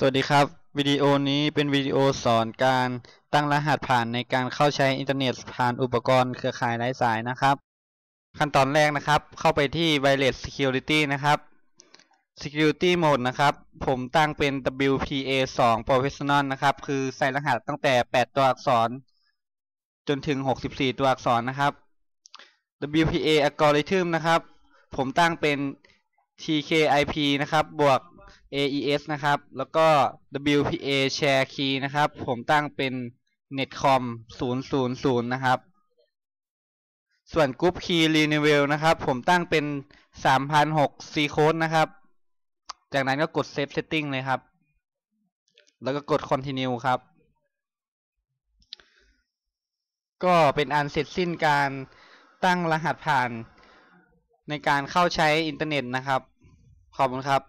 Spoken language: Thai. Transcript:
สวัสดีครับ วิดีโอนี้เป็นวิดีโอสอนการตั้งรหัสผ่านในการเข้าใช้อินเทอร์เน็ตผ่านอุปกรณ์เครือข่ายไร้สายนะครับ ขั้นตอนแรกนะครับ เข้าไปที่ Wireless Security นะครับ Security Mode นะครับ ผมตั้งเป็น WPA 2 Professional นะครับ คือใส่รหัสตั้งแต่ 8 ตัวอักษร จนถึง 64 ตัวอักษรนะครับ WPA Algorithm นะครับ ผมตั้งเป็น TKIP นะครับ บวก AES นะครับ แล้วก็ WPA Share Key นะครับ ผมตั้งเป็น Netcom 000 นะครับ ส่วน Group Key Renewal นะครับ ผมตั้งเป็น 3006 C Code นะครับ จากนั้นก็กด Save Setting เลยครับ แล้วก็กด Continue ครับ ก็เป็นอันเสร็จสิ้นการตั้งรหัสผ่านในการเข้าใช้อินเทอร์เน็ตนะครับ ขอบคุณครับ